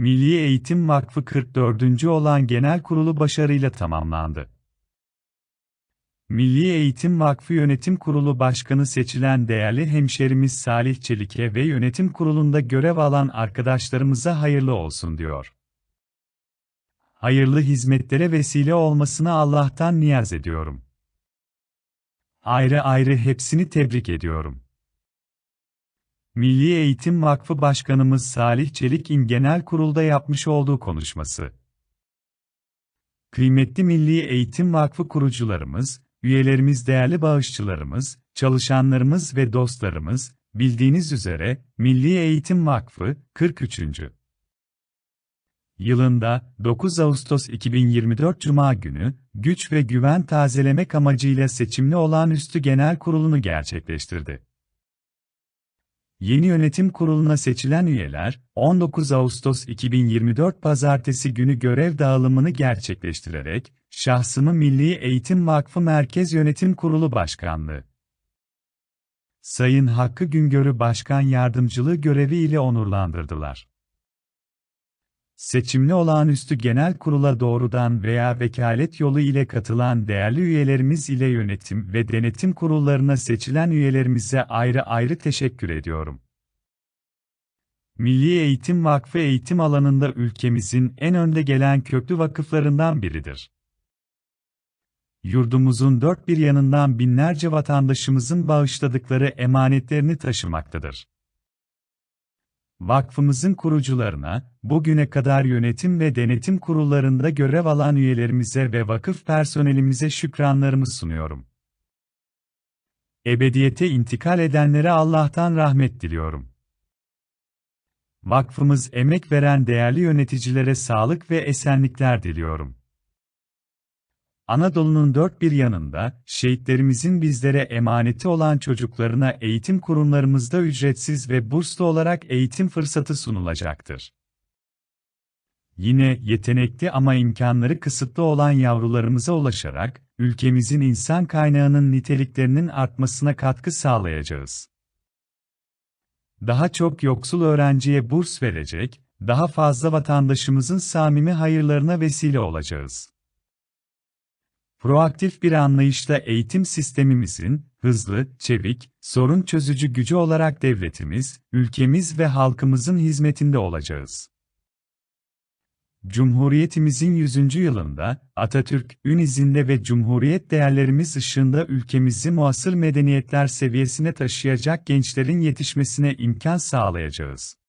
Milli Eğitim Vakfı 44. olan genel kurulu başarıyla tamamlandı. Milli Eğitim Vakfı Yönetim Kurulu Başkanı seçilen değerli hemşerimiz Salih Çelik'e ve yönetim kurulunda görev alan arkadaşlarımıza hayırlı olsun diyor. Hayırlı hizmetlere vesile olmasını Allah'tan niyaz ediyorum. Ayrı ayrı hepsini tebrik ediyorum. Milli Eğitim Vakfı Başkanımız Salih Çelik'in genel kurulda yapmış olduğu konuşması. Kıymetli Milli Eğitim Vakfı kurucularımız, üyelerimiz değerli bağışçılarımız, çalışanlarımız ve dostlarımız, bildiğiniz üzere, Milli Eğitim Vakfı, 43. yılında, 9 Ağustos 2024 Cuma günü, güç ve güven tazelemek amacıyla seçimli olağanüstü genel kurulunu gerçekleştirdi. Yeni yönetim kuruluna seçilen üyeler, 19 Ağustos 2024 Pazartesi günü görev dağılımını gerçekleştirerek, şahsımı Milli Eğitim Vakfı Merkez Yönetim Kurulu Başkanlığı, Sayın Hakkı Güngör'ü Başkan Yardımcılığı görevi ile onurlandırdılar. Seçimli olağanüstü genel kurula doğrudan veya vekalet yolu ile katılan değerli üyelerimiz ile yönetim ve denetim kurullarına seçilen üyelerimize ayrı ayrı teşekkür ediyorum. Milli Eğitim Vakfı eğitim alanında ülkemizin en önde gelen köklü vakıflarından biridir. Yurdumuzun dört bir yanından binlerce vatandaşımızın bağışladıkları emanetlerini taşımaktadır. Vakfımızın kurucularına, bugüne kadar yönetim ve denetim kurullarında görev alan üyelerimize ve vakıf personelimize şükranlarımı sunuyorum. Ebediyete intikal edenlere Allah'tan rahmet diliyorum. Vakfımız emek veren değerli yöneticilere sağlık ve esenlikler diliyorum. Anadolu'nun dört bir yanında, şehitlerimizin bizlere emaneti olan çocuklarına eğitim kurumlarımızda ücretsiz ve burslu olarak eğitim fırsatı sunulacaktır. Yine yetenekli ama imkanları kısıtlı olan yavrularımıza ulaşarak, ülkemizin insan kaynağının niteliklerinin artmasına katkı sağlayacağız. Daha çok yoksul öğrenciye burs verecek, daha fazla vatandaşımızın samimi hayırlarına vesile olacağız. Proaktif bir anlayışla eğitim sistemimizin, hızlı, çevik, sorun çözücü gücü olarak devletimiz, ülkemiz ve halkımızın hizmetinde olacağız. Cumhuriyetimizin 100. yılında, Atatürk, ün izinde ve Cumhuriyet değerlerimiz ışığında ülkemizi muasır medeniyetler seviyesine taşıyacak gençlerin yetişmesine imkan sağlayacağız.